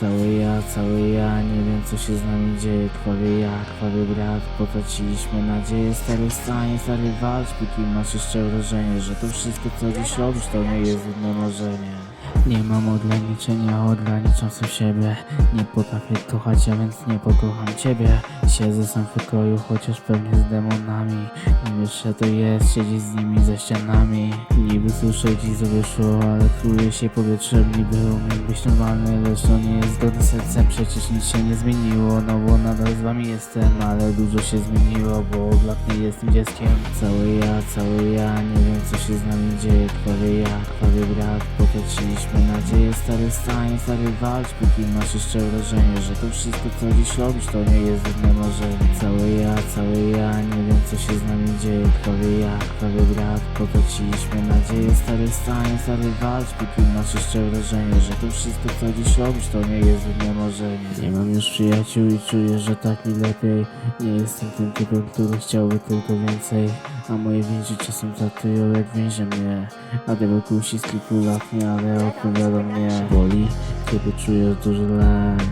Cały ja, cały ja, nie wiem co się z nami dzieje Krwawy ja, krwawy brat, potraciliśmy nadzieję Stary stanie, stary walcz, póki masz jeszcze wrażenie Że to wszystko co dziś robisz to nie jest złudne marzenie nie mam ograniczenia, ograniczam sam siebie. Nie potrafię kochać, a więc nie pokocham ciebie. Siedzę sam w pokoju, chociaż pewnie z demonami. Nie wiesz, że to jest, siedzieć z nimi za ścianami. Niby słyszę dziś wyszło, ale czuję się powietrzem. Niby umiem być normalny, lecz to nie jest zgodne sercem Przecież nic się nie zmieniło, no bo nadal z wami jestem Ale dużo się zmieniło, bo od lat nie jestem dzieckiem. Cały ja, cały ja, nie wiem co się z nami dzieje. Krwawy ja, krwawy brat, potraciliśmy nadzieję Stary stań, stary walcz, póki masz jeszcze wrażenie Że to wszystko co dziś robisz to nie jest złudne marzenie. Cały ja, cały ja, nie wiem co się z nami dzieje. Krwawy ja, krwawy brat, potraciliśmy nadzieję. Stary stań, stary walcz, póki masz jeszcze wrażenie Że to wszystko co dziś robisz to nie jest złudne marzenie. Nie mam już przyjaciół i czuję, że tak mi lepiej. Nie jestem tym typem, który chciałby tylko więcej. A moje więzi czasem traktują jak więzie mnie. A tego kusi skrupulatnie, ale odpowiada mnie Boli, kiedy czujesz duży lęk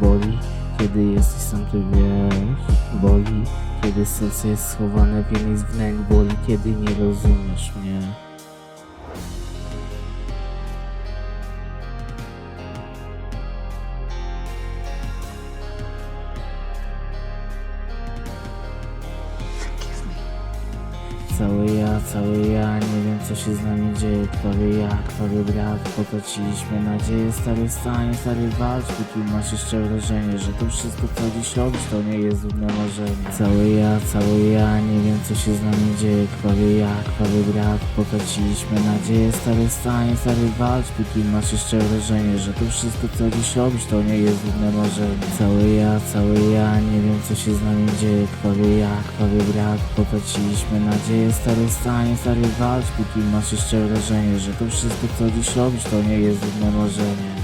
Boli, kiedy jesteś sam ty wiesz Boli, kiedy serce jest schowane w jednej z wnęk Boli, kiedy nie rozumiesz mnie Cały ja, cały ja, nie wiem co się z nami dzieje. Krwawy ja, krwawy brat, potraciliśmy nadzieję. Stary stań, stary walcz, póki masz jeszcze wrażenie Że to wszystko co dziś robisz to nie jest złudne marzenie. Cały ja, cały ja, nie wiem co się z nami dzieje. Krwawy ja, krwawy brat, potraciliśmy nadzieję. Stary stań, stary walcz, póki masz jeszcze wrażenie Że to wszystko co dziś robisz to nie jest złudne marzenie. Cały ja, cały ja, nie wiem co się z nami dzieje. Krwawy ja, krwawy brat, potraciliśmy nadzieję Stary stań, stary walcz, póki masz jeszcze wrażenie Że to wszystko co dziś robisz to nie jest złudne marzenie